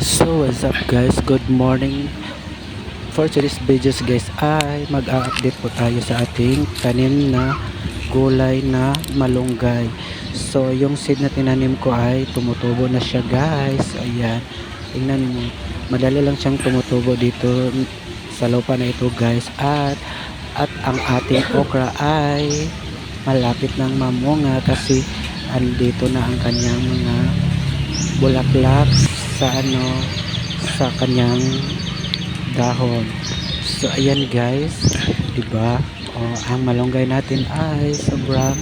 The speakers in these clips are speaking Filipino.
So what's up guys, good morning. For today's videos guys ay mag-update po tayo sa ating tanim na gulay na malunggay. So yung seed na tinanim ko ay tumutubo na siya guys. Ayan, tingnan mo. Madali lang siyang tumutubo dito sa lupa na ito guys. At, at ang ating okra ay malapit ng mamunga kasi andito na ang kanyang mga bulaklak sa ano sa kanyang dahon. So ayan guys, 'di ba? Oh, ang malunggay natin ay sobrang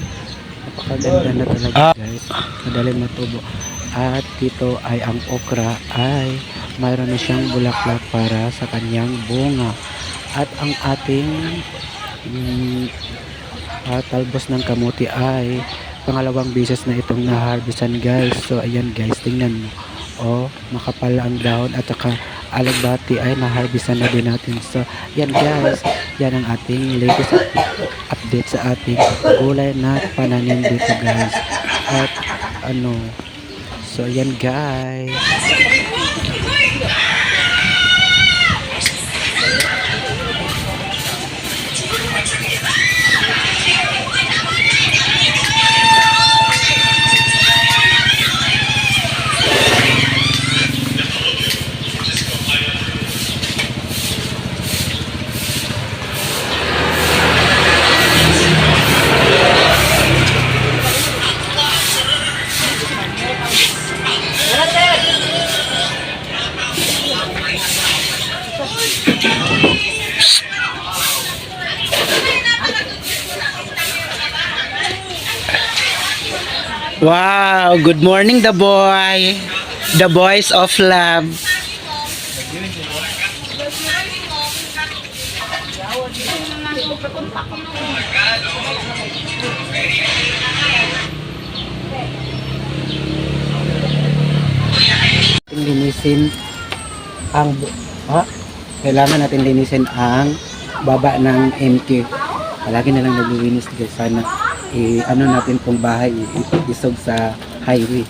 napakaganda na talaga guys. Madaling matubo. At dito ay ang okra ay mayroon na siyang bulaklak para sa kanyang bunga. At ang ating mm, ah, talbos ng kamuti ay pangalawang beses na itong na-harvestan guys. So ayan guys, tingnan mo. Oh, makapal ang dahon at saka alagbati ay na-harvestan na din natin. So yan guys, yan ang ating latest up- update sa ating gulay na pananim dito guys. At ano, so yan guys. Wow, good morning the boy. The boys of love. Ating linisin ang ha? Kailangan natin linisin ang baba ng MQ. Palagi na lang naglilinis guys. Sana i ano natin pong bahay isog sa highway.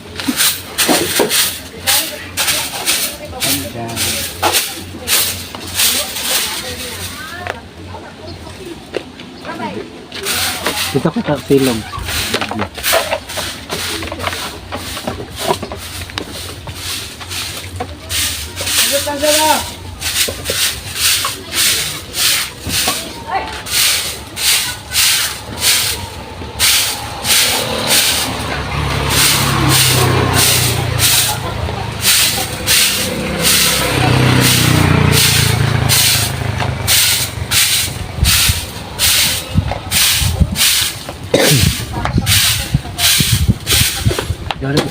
Dito ko ta silong. Dari ko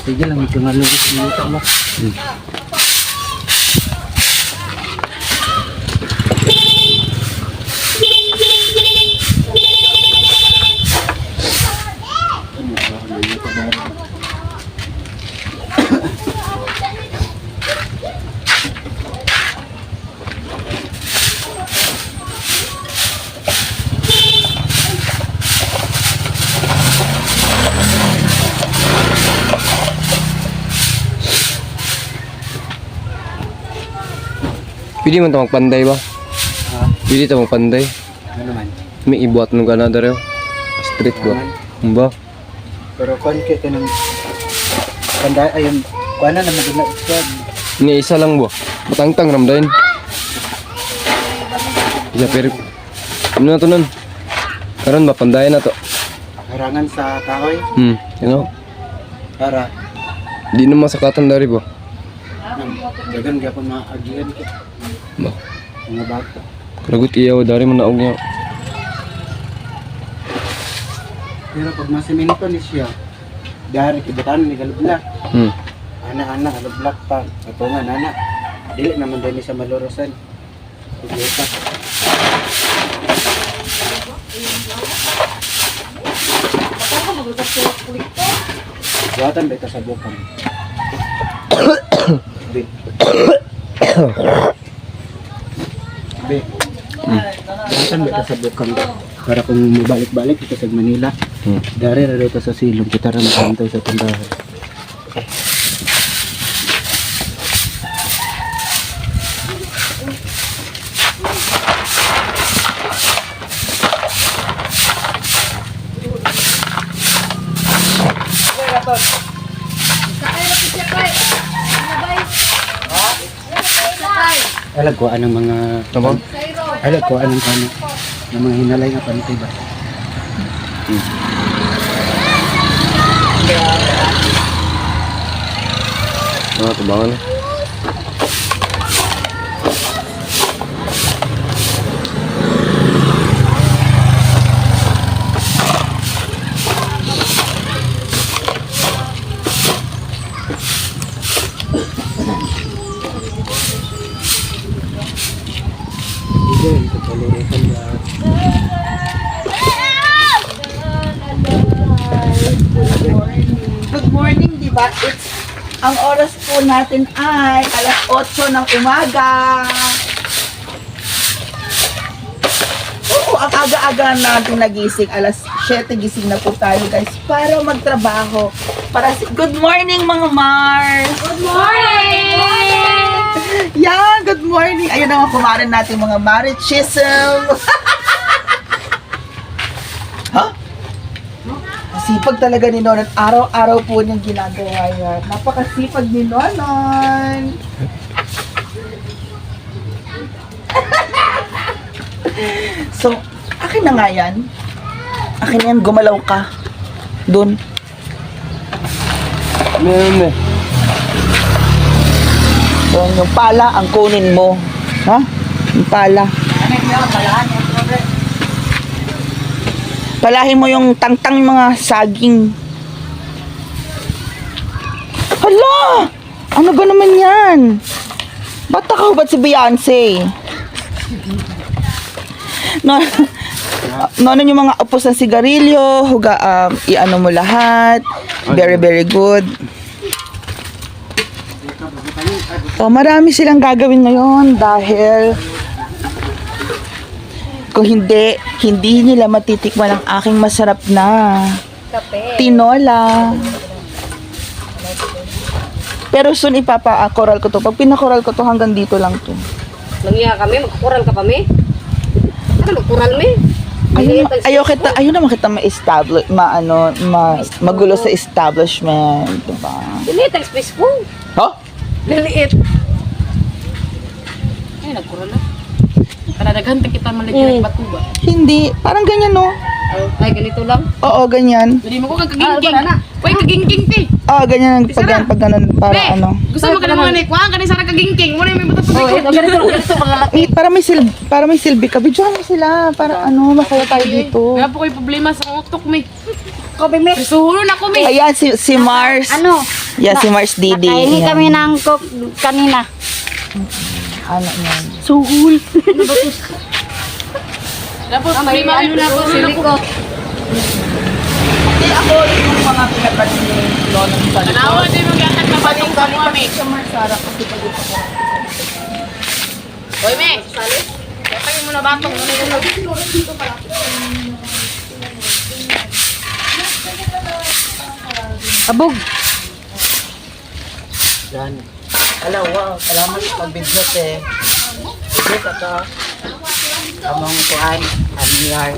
sige lang ito nga lubos minuto mo. Pwede man ito magpanday ba? Ha? Pwede ito magpanday. Ano naman? May ibuat nung ganada rin. Street ba? Ano ba? Pero kung kita ng Kanda ayun, kuha na naman na ito. Ni isa lang ba? Matangtang ramdahin. Isa pero... Ano na to nun? Karon ba? Pandayan na to. Harangan sa kahoy Hmm. You know? para Di na masakatan dari ba? Dagan gyapon maagihan ko Ba? mga bata. Karagot iyaw dari mo naog niya. Pero pag masemento ni siya, dari kibutan ni galubla. Hmm. Ana-ana galubla pa. Katungan ana. Dili naman din sa malorosan. Sige pa. Buatan ba ito sa bukang? Be. Be. Buatan ba ito sa bukang? Para kung mabalik-balik ito sa Manila. Hmm. Dari na dito sa silong kita rin sa tindahan. Alag ko anong mga... Ano ba? Alag ko anong kano. Ng mga hinalay na panty ba? Ah, tubangan. Hindi, ito palurutan lahat. Good morning, di ba? It's, ang oras po natin ay alas 8 ng umaga. Oo, ang aga-aga natin nagising. Alas 7 gising na po tayo guys para magtrabaho. Para si- Good morning mga Mars! Good morning! Yan, good morning! Ayun naman kumarin natin mga Marichism. ha? Sipag talaga ni Nonon. Araw-araw po niyang ginagawa yan. Napakasipag ni Nonon. so, akin na nga yan. Akin yan, gumalaw ka. Doon. Meron eh. Doon yung pala ang kunin mo. Ha? Yung pala. Palahin mo yung tangtang mga saging. Hala! Ano ba naman yan? Ba't nakahubad si Beyonce? No, no, ano yung mga upos ng sigarilyo, huga, um, i-ano mo lahat. Very, very good. Oh, marami silang gagawin ngayon dahil kung hindi, hindi nila matitikman ang aking masarap na tinola. Pero soon ipapa-coral ko to. Pag pinakoral ko to hanggang dito lang to. Nangiya kami, magkukural ka pa mi. Ano magkural mi? Ayun, ayaw kita, ayaw naman kita ma-establish, ma, ano, ma, magulo sa establishment, diba? Diliit ang space ko. Diliit. Ay, nagkural na. Para daghan ta kita maligyan ng bato ba? Hindi, parang ganyan no? Ay, ganito lang. Oo, ganyan. Hindi mo ko kagingking. Uy, kagingking ti. Oo, ganyan ang pag, pag ganun, para ano. Gusto mo ka naman ni Kuha, kanina sana kagingking. Muna may bato pa. Oh, ito, ganito, ganito, malalaki. Eh, para may silbi, para may silbi ka. Bidyohan mo sila, para ano, masaya tayo dito. Kaya po ko'y problema sa utok mi. Kobe mi. Suhulo na ko mi. Ayan, si, si Mars. Ano? Yeah, si Mars Didi. Nakahingi Ayan. kami ng cook kanina. Ano yan? Suhul. Tapos problema mi. Ano na po sila Hindi ako yung mga pinapanin ni Lola sa Tanawa din mo gakat na baling ka mo mi. Sa Mars, Sara, kasi pag ito ko. Hoy me. Kaya mo na batong. Abog. Yan. Wow. Salamat sa pag-video, te. Video ka to. Among kuhan. Amiyar.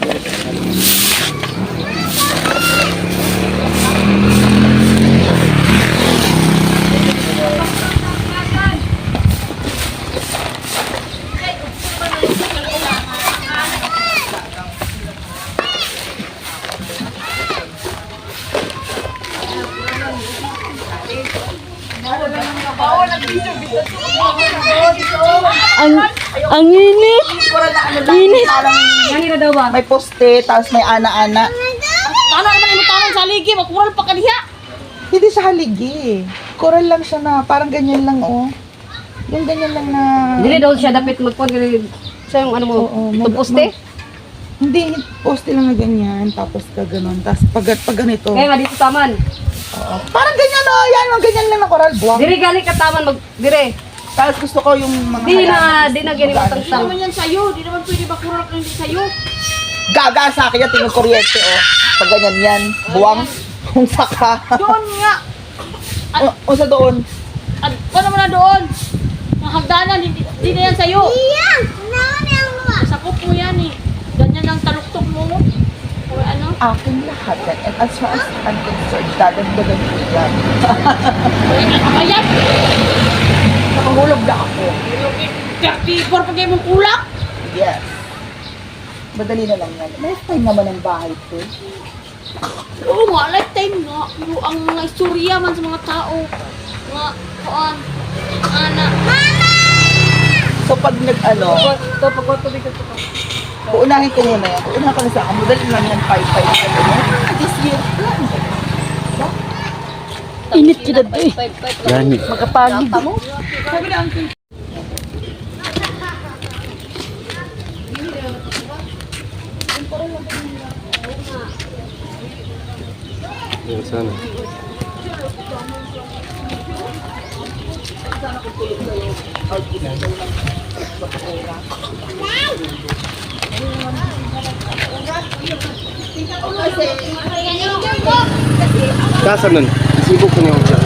Thank you. Ang, ang init. Ano Init. parang Yan na daw ba? may poste, tapos may ana-ana. Paano naman yung tanong sa ligi? Magkural pa ka diha. Hindi siya haligi. Coral lang siya na, parang ganyan lang, oh. Yung ganyan lang na... Dili daw siya dapat ganun. Sa yung ano mo, Oo, mag- tuposte. Hindi, poste lang na ganyan, tapos ka ganun. Tapos pag, pag ganito, Kaya nga dito taman. Oo. parang ganyan, oh, yan, ang ganyan lang na coral, buwang. Dire gali ka taman mag dire. Tapos gusto ko yung mga Di na halaman. di na gani Mag-ano matang siya. yan sayo, di naman pwede ba kural ka hindi sayo. Gaga sa akin yan, tingin kuryente, oh. Pag ganyan yan, buwang, kung saka. Doon nga. O, o sa doon. At ano mo na doon? Ang hagdanan, hindi, hindi na yan sa'yo. Iyan! Sakop mo yan eh. Ganyan ang taluktok mo. O ano? Akin lahat yan. And as far as I'm concerned, dadagdagan ko yan. Ayan! Nakahulog na ako. 34 pa kayo mong kulak. Yes. Madali na lang yan. Lifetime naman ang bahay ko. Oo nga, lifetime nga. Pero ang mga istorya man sa mga tao. Nga, kuan. Ana. So pag nag-ano, Ito, pag tubig ko. Uunahin ko muna yan. Uunahin ko na sa akin. Madali lang yan. 5-5 ano yan. This year lang. Init kita eh. Yan. Makapagod. Sabi na ang Yan, sana. Nasaan nun? Isibok ko niyo siya.